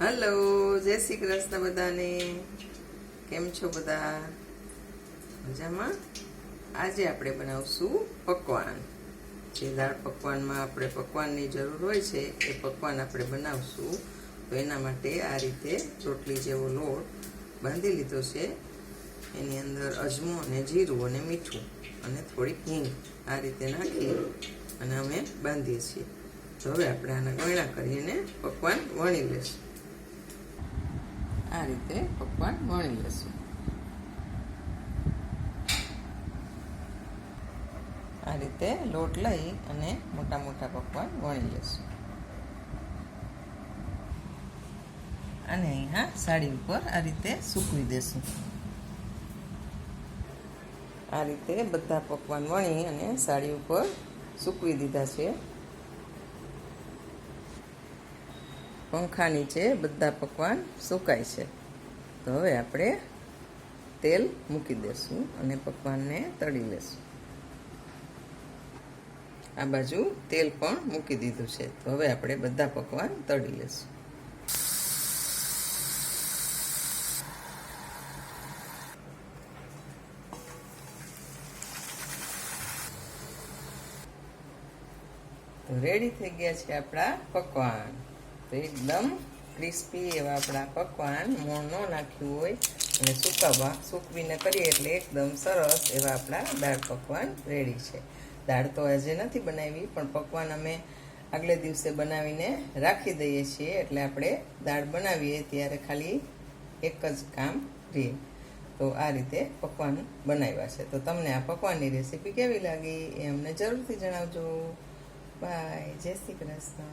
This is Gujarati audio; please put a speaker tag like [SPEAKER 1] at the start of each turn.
[SPEAKER 1] હલો, જય શ્રી કૃષ્ણ બધાને. કેમ છો બધા? મજામાં? આજે આપણે બનાવશું પકવાન. જે દાળ પકવાનમાં આપણે પકવાનની જરૂર હોય છે, એ પકવાન આપણે બનાવશું. તો એના માટે આ રીતે રોટલી જેવો લોટ બાંધી લીધો છે. એની અંદર અજમો અને જીરું અને મીઠું અને થોડીક હિંગ આ રીતે નાખી અને અમે બાંધીએ છીએ. તો હવે આપણે આના ગળા કરીને પકવાન વણી લેશું આ રીતે પકવાન વણી લઈશું આ રીતે લોટ લઈ અને મોટા મોટા પકવાન વણી લેશું. અને અહીંયા સાડી ઉપર આ રીતે સૂકવી દેશું. આ રીતે બધા પકવાન વણી અને સાડી ઉપર સૂકવી દીધા છે. પંખા નીચે બધા પકવાન સુકાય છે. તો હવે આપણે તેલ મૂકી દેશું અને પકવાનને તળી લેશું. આ બાજુ તેલ પણ મૂકી દીધું છે. તો હવે આપણે બધા પકવાન તળી લેશું. તો રેડી થઈ ગયા છે આપણા પકવાન. તો એકદમ ક્રિસ્પી એવા આપણા પકવાન મોણ ન નાખ્યું હોય અને સુકાવા, સૂકવીને કરીએ એટલે એકદમ સરસ એવા આપણા દાળ પકવાન રેડી છે. દાળ તો આજે નથી બનાવી, પણ પકવાન અમે આગલે દિવસે બનાવીને રાખી દઈએ છીએ એટલે આપણે દાળ બનાવીએ ત્યારે ખાલી એક જ કામ રહે તો આ રીતે પકવાન બનાવ્યા છે. તો તમને આ પકવાનની રેસીપી કેવી લાગી એ અમને જરૂરથી જણાવજો. બાય. જય શ્રી કૃષ્ણ.